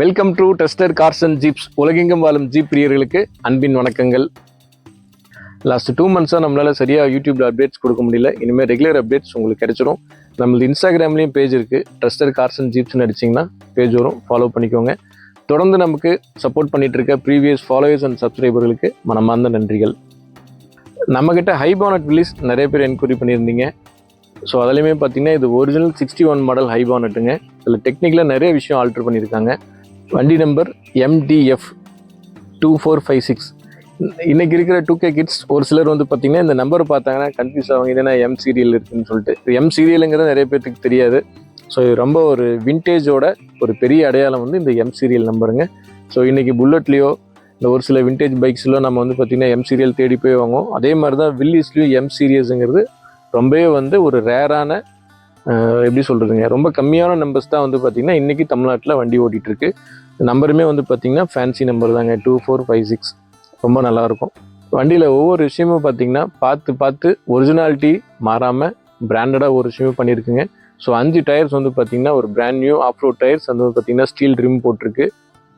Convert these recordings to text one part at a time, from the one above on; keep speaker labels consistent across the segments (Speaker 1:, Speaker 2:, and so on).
Speaker 1: Welcome to Tester cars and jeeps உலகெங்கும் வாழும் jeep பிரியர்களுக்கு அன்பின் வணக்கங்கள். லாஸ்ட் டூ மந்த்ஸாக நம்மளால் சரியாக யூடியூப்பில் அப்டேட்ஸ் கொடுக்க முடியல. இனிமேல் ரெகுலர் அப்டேட்ஸ் உங்களுக்கு கிடைச்சிரும். நம்மளது இன்ஸ்டாகிராம்லேயும் பேஜ் இருக்குது ட்ரஸ்டர் கார்ஸ் அண்ட் ஜீப்ஸ்னு அடிச்சிங்கன்னா பேஜ் வரும். ஃபாலோ பண்ணிக்கோங்க. தொடர்ந்து நமக்கு சப்போர்ட் பண்ணிகிட்டு இருக்க ப்ரீவியஸ் ஃபாலோவர்ஸ் அண்ட் சப்ஸ்கிரைபர்களுக்கு மனமார்ந்த நன்றிகள். நம்மக்கிட்ட ஹைபானட் ரிலீஸ் நிறைய பேர் என்கொயரி பண்ணியிருந்தீங்க. ஸோ அதுலேயுமே பார்த்தீங்கன்னா இது ஒரிஜினல் சிக்ஸ்டி ஒன் மாடல் ஹைபானட்டுங்க இதில் டெக்னிக்கலாக நிறைய விஷயம் ஆல்ட்ரு பண்ணியிருக்காங்க. வண்டி number MTF two four five six இன்றைக்கி இருக்கிற டூ கே கிட்ஸ் ஒரு சிலர் வந்து பார்த்திங்கன்னா இந்த நம்பர் பார்த்தாங்கன்னா கன்ஃபியூஸ் ஆகும் இதுனா என்ன எம் சீரியல் இருக்குதுன்னு சொல்லிட்டு. எம் சீரியலுங்கிறது நிறைய பேர்த்துக்கு தெரியாது. ஸோ இது ரொம்ப ஒரு விண்டேஜோட ஒரு பெரிய அடையாளம் வந்து இந்த எம் சீரியல் நம்பருங்க ஸோ இன்றைக்கி புல்லட்லேயோ இந்த ஒரு சில விண்டேஜ் பைக்ஸ்லோ நம்ம வந்து பார்த்திங்கன்னா எம் சீரியல் தேடி போய் வாங்குவோம். அதே மாதிரி தான் வில்லிஸ்லேயும் எம் சீரியஸுங்கிறது ரொம்பவே வந்து ஒரு ரேரான எப்படி சொல்கிறதுங்க ரொம்ப கம்மியான நம்பர்ஸ் தான் வந்து பார்த்திங்கன்னா இன்றைக்கி தமிழ்நாட்டில் வண்டி ஓட்டிகிட்ருக்கு நம்பருமே வந்து பார்த்திங்கன்னா ஃபேன்சி நம்பர் தாங்க. டூ ஃபோர் ஃபைவ் சிக்ஸ் ரொம்ப நல்லாயிருக்கும். வண்டியில் ஒவ்வொரு விஷயமும் பார்த்திங்கன்னா பார்த்து பார்த்து ஒரிஜினாலிட்டி மாறாமல் பிராண்டடாக ஒரு விஷயமும் பண்ணியிருக்குங்க. ஸோ அஞ்சு டயர்ஸ் வந்து பார்த்திங்கன்னா ஒரு brand new off road tyres வந்து பார்த்திங்கன்னா ஸ்டீல் ரிம் போட்டிருக்கு.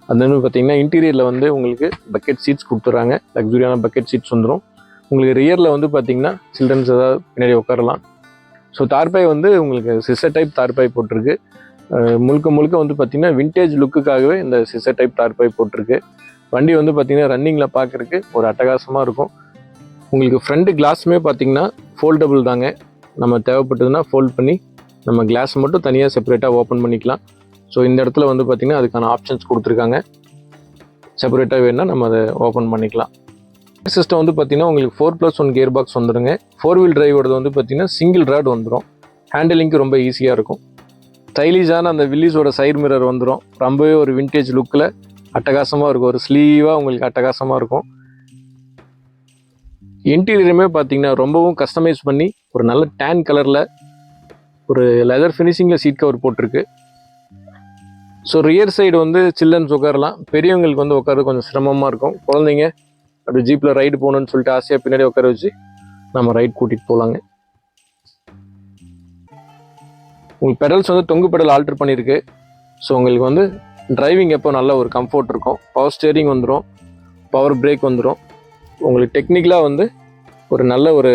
Speaker 1: அது வந்து பார்த்திங்கன்னா இன்டீரியரில் வந்து உங்களுக்கு பக்கெட் சீட்ஸ் கொடுத்துட்றாங்க. லக்ஸுரியான பக்கெட் சீட்ஸ் வந்துடும் உங்களுக்கு ரியரில் வந்து பார்த்தீங்கன்னா சில்ட்ரன்ஸ் ஏதாவது பின்னாடி உட்காரலாம். ஸோ தார்பாய் வந்து உங்களுக்கு சிசர் டைப் தார்பாய் போட்டிருக்கு. முழுக்க முழுக்க வந்து பார்த்திங்கன்னா விண்டேஜ் லுக்குக்காகவே இந்த சிசர் டைப் தார்பாய் போட்டிருக்கு. வண்டி வந்து பார்த்திங்கன்னா ரன்னிங்கில் பார்க்குறக்கு ஒரு அட்டகாசமாக இருக்கும். உங்களுக்கு ஃப்ரண்ட் கிளாஸுமே பார்த்தீங்கன்னா ஃபோல்டபுள் தாங்க. நம்ம தேவைப்பட்டதுன்னா ஃபோல்ட் பண்ணி நம்ம கிளாஸ் மட்டும் தனியாக செப்பரேட்டாக ஓப்பன் பண்ணிக்கலாம். ஸோ இந்த இடத்துல வந்து பார்த்திங்கன்னா அதுக்கான ஆப்ஷன்ஸ் கொடுத்துருக்காங்க. செப்பரேட்டாக வேணுன்னா நம்ம அதை ஓப்பன் பண்ணிக்கலாம். சிஸ்டம் வந்து பார்த்தீங்கன்னா உங்களுக்கு four plus one gear box வந்துடுங்க ஃபோர் வீல் டிரைவோடது வந்து பார்த்தீங்கன்னா சிங்கிள் ராட் வந்துடும் ஹேண்டிலிங்க்கு ரொம்ப ஈஸியாக இருக்கும். ஸ்டைலிஷான அந்த வில்லிஸோட சைடு மிரர் வந்துடும் ரொம்பவே ஒரு வின்டேஜ் லுக்கில் அட்டகாசமாக இருக்கும். ஒரு ஸ்லீவாக உங்களுக்கு அட்டகாசமாக இருக்கும். இன்டீரியருமே பார்த்தீங்கன்னா ரொம்பவும் கஸ்டமைஸ் பண்ணி ஒரு நல்ல டேன் கலரில் ஒரு லெதர் ஃபினிஷிங்கில் சீட் கவர் போட்டிருக்கு. ஸோ ரியர் சைடு வந்து சில்ட்ரன்ஸ் உட்காரலாம். பெரியவங்களுக்கு வந்து உட்காரது கொஞ்சம் சிரமமாக இருக்கும். குழந்தைங்க அப்படி ஜீப்பில் ரைடு போகணுன்னு சொல்லிட்டு ஆசையாக பின்னாடி உட்கார வச்சு நம்ம ரைட் கூட்டிகிட்டு போகலாங்க உங்களுக்கு பெடல்ஸ் வந்து தொங்கு பெடல் ஆல்டர் பண்ணியிருக்கு. ஸோ உங்களுக்கு வந்து டிரைவிங் எப்போ நல்ல ஒரு கம்ஃபர்ட் இருக்கும். பவர் ஸ்டேரிங் வந்துடும் பவர் பிரேக் வந்துடும் உங்களுக்கு டெக்னிக்கலாக வந்து ஒரு நல்ல ஒரு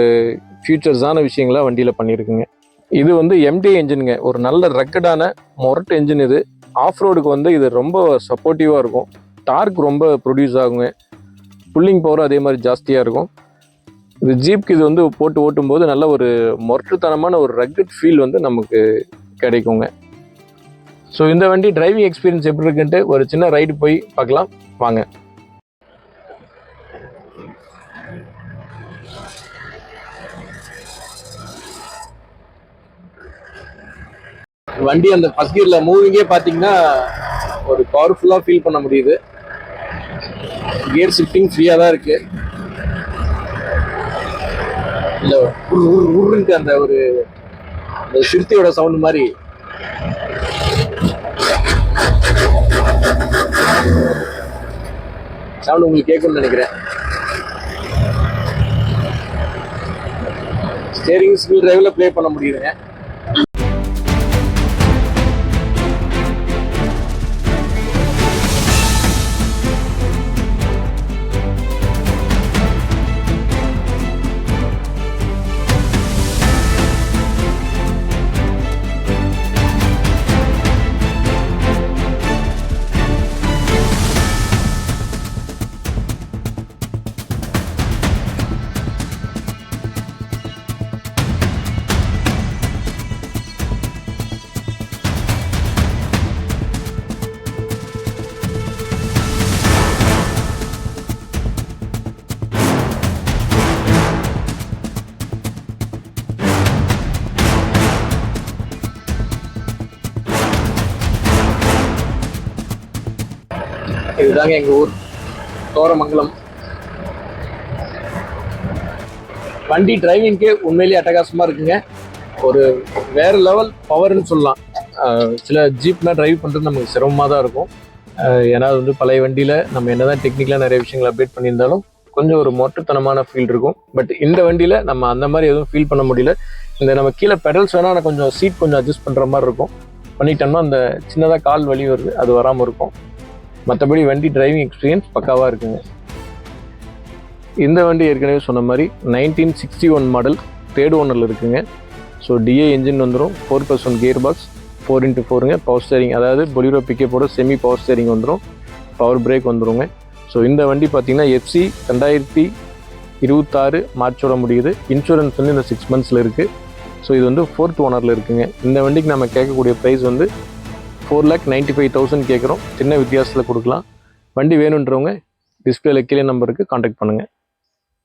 Speaker 1: ஃபியூச்சர்ஸான விஷயங்களா வண்டியில் பண்ணியிருக்குங்க. இது வந்து எம்டி என்ஜினுங்க ஒரு நல்ல ரெக்கடான மொரட்டு என்ஜின் இது. ஆஃப் ரோடுக்கு வந்து இது ரொம்ப சப்போர்ட்டிவாக இருக்கும். டார்க் ரொம்ப ப்ரொடியூஸ் ஆகுங்க. புல்லிங் பவர் அதே மாதிரி ஜாஸ்தியாக இருக்கும். இது ஜீப்க்கு இது வந்து போட்டு ஓட்டும்போது நல்ல ஒரு மொரட்டுத்தனமான ஒரு ரக்கட் ஃபீல் வந்து நமக்கு கிடைக்குங்க. ஸோ இந்த வண்டி டிரைவிங் எக்ஸ்பீரியன்ஸ் எப்படி இருக்குன்ட்டு ஒரு சின்ன ரைடு போய் பார்க்கலாம். வாங்க. வண்டி அந்த ஃபர்ஸ்ட் கியரில் மூவிங்கே பார்த்தீங்கன்னா ஒரு பவர்ஃபுல்லாக ஃபீல் பண்ண முடியுது. கியர் ஷிஃப்டிங் ஃப்ரீயாக தான் இருக்கு. இல்லை உருன்ட்டு அந்த ஒரு அந்த சிறுத்தையோட சவுண்ட் மாதிரி. சவுண்ட் உங்களுக்கு கேட்கும்னு நினைக்கிறேன். ஸ்டேரிங் ஸ்கில் டிரைவில் ப்ளே பண்ண முடியுதுங்க. இதுதாங்க எங்க ஊர். தோரமங்கலம். வண்டி டிரைவிங்க்கு உண்மையிலேயே அட்டகாசமா இருக்குங்க. ஒரு வேற லெவல் பவர்னு சொல்லலாம். சில ஜீப்னா டிரைவ் பண்றது நமக்கு சிரமமாக தான் இருக்கும் ஏன்னா அது வந்து பழைய வண்டியில நம்ம என்னதான் டெக்னிக்கலாக நிறைய விஷயங்கள் அப்டேட் பண்ணியிருந்தாலும் கொஞ்சம் ஒரு மொட்டத்தனமான ஃபீல் இருக்கும். பட் இந்த வண்டியில நம்ம அந்த மாதிரி எதுவும் ஃபீல் பண்ண முடியல. இந்த நம்ம கீழே பெடல்ஸ் வேணா கொஞ்சம் சீட் கொஞ்சம் அட்ஜஸ்ட் பண்ற மாதிரி இருக்கும். பண்ணிட்டோம்னா அந்த சின்னதாக கால் வலி வருது அது வராமல் இருக்கும். மற்றபடி வண்டி டிரைவிங் எக்ஸ்பீரியன்ஸ் பக்காவாக இருக்குங்க. இந்த வண்டி ஏற்கனவே சொன்ன மாதிரி nineteen sixty one model third ஓனரில் இருக்குங்க ஸோ டிஏ இன்ஜின் வந்துடும் four percent gear box four into ஃபோருங்க power steering அதாவது பொலிரோ பிக்கப்போட செமி பவர் ஸ்டேரிங் வந்துடும் பவர் பிரேக் வந்துருங்க. ஸோ இந்த வண்டி பார்த்தீங்கன்னா எஃப்சி ரெண்டாயிரத்தி இருபத்தாறு மார்ச்சோட முடியுது. இன்சூரன்ஸ் வந்து இந்த சிக்ஸ் மந்த்ஸில் இருக்குது ஸோ இது வந்து ஃபோர்த் ஓனரில் இருக்குங்க. இந்த வண்டிக்கு நம்ம கேட்கக்கூடிய ப்ரைஸ் வந்து four lakh ninety five thousand கேட்குறோம் சின்ன வித்தியாசத்தில் கொடுக்கலாம். வண்டி வேணுன்றவங்க டிஸ்பிளேல கீழே நம்பருக்கு காண்டாக்ட் பண்ணுங்கள்